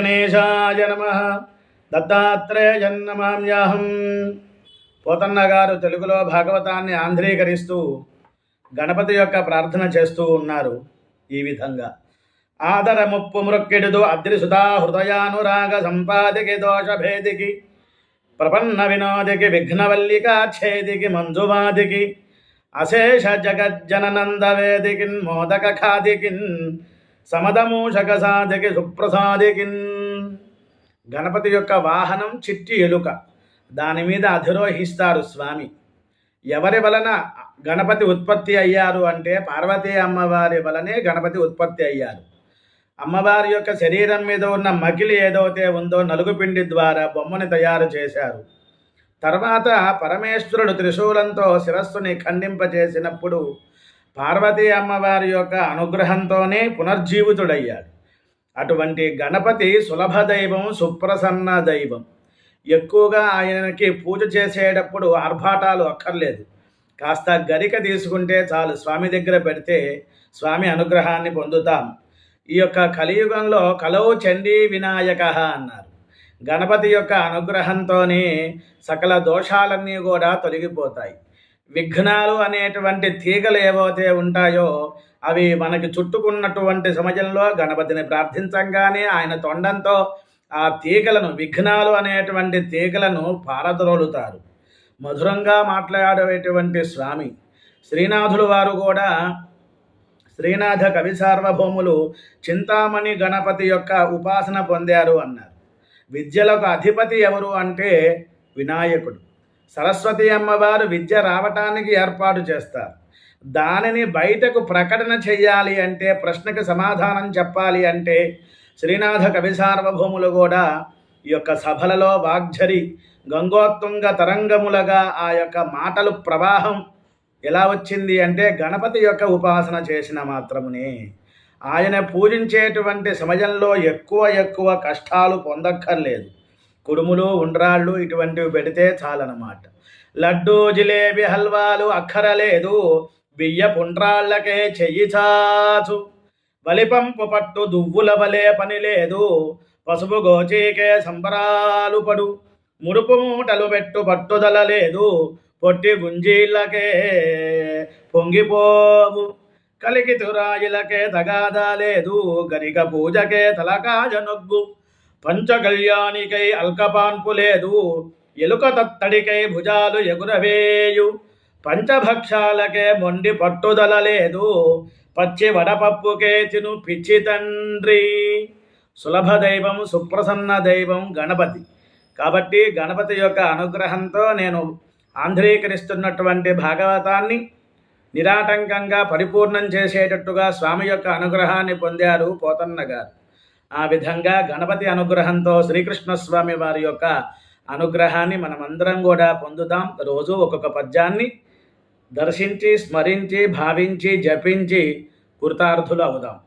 గణేశాయ నమ. దత్తాత్రేయన్నమామ్యాహం పోతన్న గారు తెలుగులో భాగవతాన్ని ఆంధ్రీకరిస్తూ గణపతి యొక్క ప్రార్థన చేస్తూ ఉన్నారు ఈ విధంగా. ఆదర ముప్పు మృక్కిడుదు అద్రిసుధా హృదయానురాగ సంపాదికి దోషభేదికి ప్రపన్న వినోదికి విఘ్నవల్లికాఛేదికి మంజువాదికి అశేష జగజ్జననందవేదికిన్ మోదక ఖాదికిన్ సమదమూషక సాధకి సుప్రసాదికిన్ గణపతి యొక్క వాహనం చిట్టి ఎలుక. దాని మీద అధిరోహిస్తారు స్వామి. ఎవరి వలన గణపతి ఉత్పత్తి అయ్యారు అంటే పార్వతీ అమ్మవారి వలనే గణపతి ఉత్పత్తి అయ్యారు. అమ్మవారి యొక్క శరీరం మీద ఉన్న మకిలి ఏదైతే ఉందో నలుగుపిండి ద్వారా బొమ్మని తయారు చేశారు. తర్వాత పరమేశ్వరుడు త్రిశూలంతో శిరస్సుని ఖండింపచేసినప్పుడు పార్వతీ అమ్మవారి యొక్క అనుగ్రహంతోనే పునర్జీవితుడయ్యాడు. అటువంటి గణపతి సులభ దైవం సుప్రసన్న దైవం. ఎక్కువగా ఆయనకి పూజ చేసేటప్పుడు ఆర్భాటాలు అక్కర్లేదు. కాస్త గరిక తీసుకుంటే చాలు స్వామి దగ్గర పెడితే స్వామి అనుగ్రహాన్ని పొందుతాం. ఈ యొక్క కలియుగంలో కలవు చండీ వినాయక అన్నారు. గణపతి యొక్క అనుగ్రహంతోనే సకల దోషాలన్నీ కూడా తొలగిపోతాయి. విఘ్నాలు అనేటువంటి తీగలు ఏవైతే ఉంటాయో అవి మనకి చుట్టుకున్నటువంటి సమయంలో గణపతిని ప్రార్థించంగానే ఆయన తొండంతో ఆ తీగలను విఘ్నాలు అనేటువంటి తీగలను పారద్రోలుతారు. మధురంగా మాట్లాడేటువంటి స్వామి శ్రీనాథులు వారు కూడా శ్రీనాథ కవి సార్వభౌములు చింతామణి గణపతి యొక్క ఉపాసన పొందారు అన్నారు. విద్యలకు అధిపతి ఎవరు అంటే వినాయకుడు. సరస్వతి అమ్మవారు విద్య రావటానికి ఏర్పాటు చేస్తారు. దానిని బయటకు ప్రకటన చెయ్యాలి అంటే ప్రశ్నకు సమాధానం చెప్పాలి అంటే శ్రీనాథ కవి సార్వభౌములు కూడా ఈ యొక్క సభలలో వాగ్ఝరి గంగోత్తుంగ తరంగములుగా ఆ యొక్క మాటలు ప్రవాహం ఎలా వచ్చింది అంటే గణపతి యొక్క ఉపాసన చేసిన మాత్రమునే. ఆయన పూజించేటువంటి సమయంలో ఎక్కువ ఎక్కువ కష్టాలు పొందక్కర్లేదు. కుడుములు ఉండ్రాళ్ళు ఇటువంటివి పెడితే చాలన్నమాట. లడ్డూ జిలేబీ హల్వాలు అక్కరలేదు. బియ్య పుండ్రాళ్ళకే చెయ్యి చాచు. బలిపంపు పట్టు దువ్వుల వలే పని లేదు. పసుపు గోచీకే సంబరాలు పడు. ముడుపు మూటలు పెట్టు పట్టుదల లేదు. పొట్టి గుంజీళ్ళకే పొంగిపోవు. కలికి తురాయిలకే తగాదా లేదు. గరిక పూజకే తలకాజ నొగ్గు. పంచకళ్యాణికై అల్కపాన్పు లేదు ఎలుక తత్తడికై భుజాలు ఎగురవేయు. పంచభక్షాలకే మొండి పట్టుదల లేదు పచ్చి వడపప్పుకే తిను పిచ్చి తండ్రి. సులభ దైవం సుప్రసన్న దైవం గణపతి. కాబట్టి గణపతి యొక్క అనుగ్రహంతో నేను ఆంధ్రీకరిస్తున్నటువంటి భాగవతాన్ని నిరాటంకంగా పరిపూర్ణం చేసేటట్టుగా స్వామి యొక్క అనుగ్రహాన్ని పొందారు పోతన్న గారు ఆ విధంగా గణపతి అనుగ్రహంతో శ్రీకృష్ణ స్వామి వారి యొక్క అనుగ్రహాన్ని మనమందరం కూడా పొందుదాం రోజు ఒక్కొక్క పద్యాన్ని దర్శించి స్మరించి భావించి జపించి కృతార్థులు అవుదాం.